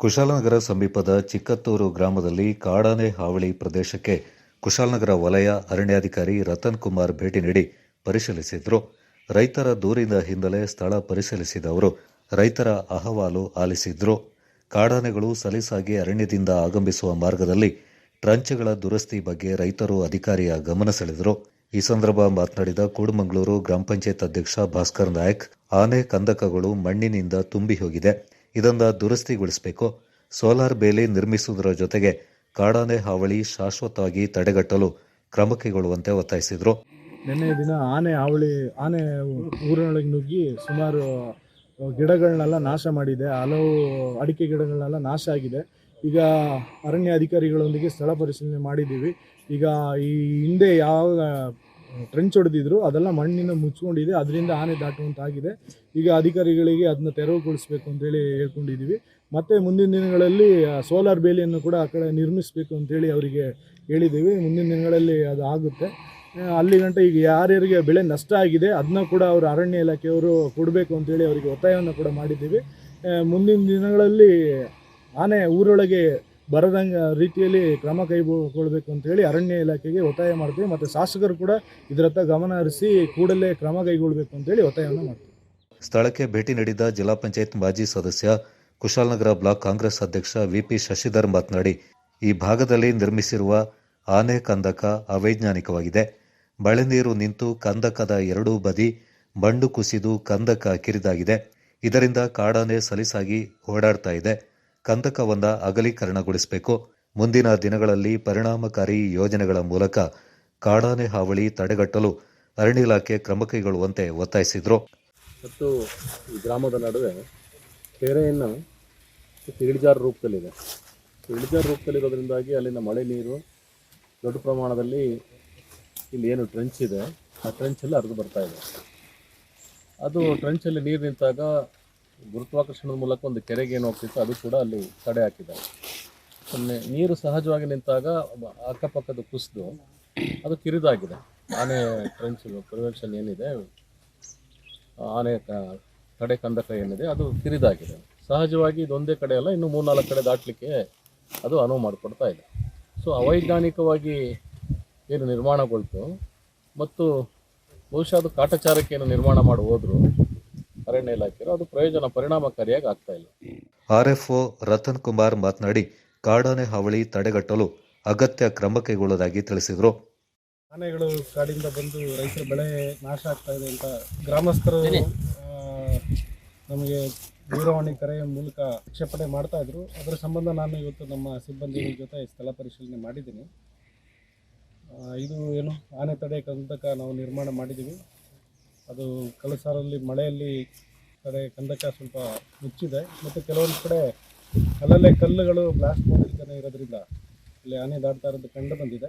ಕುಶಾಲನಗರ ಸಮೀಪದ ಚಿಕ್ಕತ್ತೂರು ಗ್ರಾಮದಲ್ಲಿ ಕಾಡಾನೆ ಹಾವಳಿ ಪ್ರದೇಶಕ್ಕೆ ಕುಶಾಲನಗರ ವಲಯ ಅರಣ್ಯಾಧಿಕಾರಿ ರತನ್ ಕುಮಾರ್ ಭೇಟಿ ನೀಡಿ ಪರಿಶೀಲಿಸಿದರು. ರೈತರ ದೂರಿನ ಹಿನ್ನೆಲೆ ಸ್ಥಳ ಪರಿಶೀಲಿಸಿದ ಅವರು ರೈತರ ಅಹವಾಲು ಆಲಿಸಿದ್ರು. ಕಾಡಾನೆಗಳು ಸಲೀಸಾಗಿ ಅರಣ್ಯದಿಂದ ಆಗಮಿಸುವ ಮಾರ್ಗದಲ್ಲಿ ಟ್ರಂಚ್ಗಳ ದುರಸ್ತಿ ಬಗ್ಗೆ ರೈತರು ಅಧಿಕಾರಿಯ ಗಮನ ಸೆಳೆದರು. ಈ ಸಂದರ್ಭ ಮಾತನಾಡಿದ ಕೂಡುಮಂಗಳೂರು ಗ್ರಾಮ ಪಂಚಾಯತ್ ಅಧ್ಯಕ್ಷ ಭಾಸ್ಕರ್ ನಾಯಕ್, ಆನೆ ಕಂದಕಗಳು ಮಣ್ಣಿನಿಂದ ತುಂಬಿ ಹೋಗಿದೆ. ಇದನ್ನ ದುರಸ್ತಿಗೊಳಿಸಬೇಕು. ಸೋಲಾರ್ ಬೇಲಿ ನಿರ್ಮಿಸುವುದರ ಜೊತೆಗೆ ಕಾಡಾನೆ ಹಾವಳಿ ಶಾಶ್ವತವಾಗಿ ತಡೆಗಟ್ಟಲು ಕ್ರಮ ಕೈಗೊಳ್ಳುವಂತೆ ಒತ್ತಾಯಿಸಿದರು. ನಿನ್ನೆ ದಿನ ಆನೆ ಹಾವಳಿ, ಆನೆ ಊರಿನೊಳಗೆ ನುಗ್ಗಿ ಸುಮಾರು ಗಿಡಗಳನ್ನೆಲ್ಲ ನಾಶ ಮಾಡಿದೆ. ಹಲವು ಅಡಿಕೆ ಗಿಡಗಳನ್ನೆಲ್ಲ ನಾಶ ಆಗಿದೆ. ಈಗ ಅರಣ್ಯ ಅಧಿಕಾರಿಗಳೊಂದಿಗೆ ಸ್ಥಳ ಪರಿಶೀಲನೆ ಮಾಡಿದ್ದೀವಿ. ಈಗ ಈ ಹಿಂದೆ ಯಾವ ಟ್ರೆಂಚ್ ಹೊಡೆದಿದ್ರು, ಅದೆಲ್ಲ ಮಣ್ಣಿನ ಮುಚ್ಕೊಂಡಿದೆ, ಅದರಿಂದ ಆನೆ ದಾಟುವಂತಾಗಿದೆ. ಈಗ ಅಧಿಕಾರಿಗಳಿಗೆ ಅದನ್ನ ತೆರವುಗೊಳಿಸಬೇಕು ಅಂತೇಳಿ ಹೇಳ್ಕೊಂಡಿದ್ದೀವಿ ಮತ್ತು ಮುಂದಿನ ದಿನಗಳಲ್ಲಿ ಸೋಲಾರ್ ಬೇಲಿಯನ್ನು ಕೂಡ ಆ ಕಡೆ ನಿರ್ಮಿಸಬೇಕು ಅಂತೇಳಿ ಅವರಿಗೆ ಹೇಳಿದ್ದೀವಿ ಮುಂದಿನ ದಿನಗಳಲ್ಲಿ ಅದು ಆಗುತ್ತೆ. ಅಲ್ಲಿ ಗಂಟ ಈಗ ಯಾರ್ಯಾರಿಗೆ ಬೆಳೆ ನಷ್ಟ ಆಗಿದೆ ಅದನ್ನ ಕೂಡ ಅವರು ಅರಣ್ಯ ಇಲಾಖೆಯವರು ಕೊಡಬೇಕು ಅಂತೇಳಿ ಅವರಿಗೆ ಒತ್ತಾಯವನ್ನು ಕೂಡ ಮಾಡಿದ್ದೀವಿ. ಮುಂದಿನ ದಿನಗಳಲ್ಲಿ ಆನೆ ಊರೊಳಗೆ ಬರದಂಗ ರೀತಿಯಲ್ಲಿ ಕ್ರಮ ಕೈಗೊಳ್ಳಬೇಕು ಅಂತೇಳಿ ಅರಣ್ಯ ಇಲಾಖೆಗೆ ಒತ್ತಾಯ ಮಾಡ್ತೀವಿ. ಮತ್ತು ಶಾಸಕರು ಕೂಡ ಇದರತ್ತ ಗಮನ ಹರಿಸಿ ಕೂಡಲೇ ಕ್ರಮ ಕೈಗೊಳ್ಳಬೇಕು ಅಂತೇಳಿ ಒತ್ತಾಯವನ್ನು ಮಾಡ್ತೀವಿ. ಸ್ಥಳಕ್ಕೆ ಭೇಟಿ ನೀಡಿದ ಜಿಲ್ಲಾ ಪಂಚಾಯತ್ ಮಾಜಿ ಸದಸ್ಯ ಕುಶಾಲನಗರ ಬ್ಲಾಕ್ ಕಾಂಗ್ರೆಸ್ ಅಧ್ಯಕ್ಷ ವಿಪಿ ಶಶಿಧರ್ ಮಾತನಾಡಿ, ಈ ಭಾಗದಲ್ಲಿ ನಿರ್ಮಿಸಿರುವ ಆನೆ ಕಂದಕ ಅವೈಜ್ಞಾನಿಕವಾಗಿದೆ. ಮಳೆ ನೀರು ನಿಂತು ಕಂದಕದ ಎರಡೂ ಬದಿ ಬಂಡು ಕುಸಿದು ಕಂದಕ ಕಿರಿದಾಗಿದೆ. ಇದರಿಂದ ಕಾಡಾನೆ ಸಲೀಸಾಗಿ ಓಡಾಡ್ತಾ ಇದೆ. ಕಂದಕವನ್ನ ಅಗಲೀಕರಣಗೊಳಿಸಬೇಕು. ಮುಂದಿನ ದಿನಗಳಲ್ಲಿ ಪರಿಣಾಮಕಾರಿ ಯೋಜನೆಗಳ ಮೂಲಕ ಕಾಡಾನೆ ಹಾವಳಿ ತಡೆಗಟ್ಟಲು ಅರಣ್ಯ ಇಲಾಖೆ ಕ್ರಮ ಕೈಗೊಳ್ಳುವಂತೆ ಒತ್ತಾಯಿಸಿದರು. ಮತ್ತು ಈ ಗ್ರಾಮದ ನಡುವೆ ಕೆರೆಯನ್ನು ಇಳಿಜಾರು ರೂಪದಲ್ಲಿದೆ. ಇಳಿಜಾರು ರೂಪದಲ್ಲಿರೋದ್ರಿಂದಾಗಿ ಅಲ್ಲಿನ ಮಳೆ ನೀರು ದೊಡ್ಡ ಪ್ರಮಾಣದಲ್ಲಿ ಇಲ್ಲಿ ಏನು ಟ್ರೆಂಚ್ ಇದೆ. ಆ ಟ್ರೆಂಚಲ್ಲಿ ಹರಿದು ಬರ್ತಾ ಇದೆ. ಅದು ಟ್ರೆಂಚಲ್ಲಿ ನೀರು ನಿಂತಾಗ ಗುರುತ್ವಾಕರ್ಷಣದ ಮೂಲಕ ಒಂದು ಕೆರೆಗೆ ಏನು ಹೋಗ್ತಿತ್ತು ಅದು ಕೂಡ ಅಲ್ಲಿ ತಡೆ ಹಾಕಿದ್ದಾರೆ. ಸುಮ್ಮನೆ ನೀರು ಸಹಜವಾಗಿ ನಿಂತಾಗ ಅಕ್ಕಪಕ್ಕದ ಕುಸಿದು ಅದು ಕಿರಿದಾಗಿದೆ. ಆನೆ ಟ್ರೆಂಚ್ ಪ್ರಿವೆನ್ಷನ್ ಏನಿದೆ? ಆನೆ ತಡೆ ಕಂದಕ ಏನಿದೆ, ಅದು ಕಿರಿದಾಗಿದೆ. ಸಹಜವಾಗಿ ಇದೊಂದೇ ಕಡೆ ಅಲ್ಲ, ಇನ್ನು ಮೂರ್ನಾಲ್ಕು ಕಡೆ ದಾಟಲಿಕ್ಕೆ ಅದು ಅನುವು ಮಾಡಿಕೊಡ್ತಾ ಇದೆ. ಸೊ ಅವೈಜ್ಞಾನಿಕವಾಗಿ ಏನು ನಿರ್ಮಾಣಗೊಳ್ತು, ಮತ್ತು ಬಹುಶಃ ಅದು ಕಾಟಚಾರಕ್ಕೆ ಏನು ನಿರ್ಮಾಣ ಮಾಡಿ ಹೋದ್ರು ಅರಣ್ಯ ಇಲಾಖೆ ಅದು ಪ್ರಯೋಜನ ಪರಿಣಾಮಕಾರಿಯಾಗಿ ಆಗ್ತಾ ಇಲ್ಲ. ಒ ರತನ್ ಕುಮಾರ್ ಮಾತನಾಡಿ ಕಾಡಾನೆ ಹಾವಳಿ ತಡೆಗಟ್ಟಲು ಅಗತ್ಯ ಕ್ರಮ ಕೈಗೊಳ್ಳುವುದಾಗಿ ತಿಳಿಸಿದರು. ಆನೆಗಳು ಕಾಡಿಂದ ಬಂದು ರೈತರ ಬೆಳೆ ನಾಶ ಆಗ್ತಾ ಇದೆ ಅಂತ ಗ್ರಾಮಸ್ಥರು ಆ, ನಮಗೆ ದೂರವಾಣಿ ಕರೆಯ ಮೂಲಕ ಕ್ಷೇಪಣೆ ಮಾಡ್ತಾ ಇದ್ರು. ಅದರ ಸಂಬಂಧ ನಾನು ಇವತ್ತು ನಮ್ಮ ಸಿಬ್ಬಂದಿ ಜೊತೆ ಸ್ಥಳ ಪರಿಶೀಲನೆ ಮಾಡಿದ್ದೀನಿ. ಇದು ಏನು? ಆನೆ ತಡೆ ಕಂದಕ ನಾವು ನಿರ್ಮಾಣ ಮಾಡಿದ್ದೀವಿ. ಅದು ಕಲಸಾರಲ್ಲಿ ಮಳೆಯಲ್ಲಿ ಕಡೆ ಕಂದಕ ಸ್ವಲ್ಪ ಮುಚ್ಚಿದೆ. ಮತ್ತು ಕೆಲವೊಂದು ಕಡೆ ಅಲ್ಲಲ್ಲೇ ಕಲ್ಲುಗಳು ಬ್ಲಾಸ್ಟ್ ಮಾಡಿರ್ತಾನೆ ಇರೋದ್ರಿಂದ ಇಲ್ಲಿ ಆನೆ ದಾಟ್ತಾ ಇರೋದು ಕಂಡು ಬಂದಿದೆ.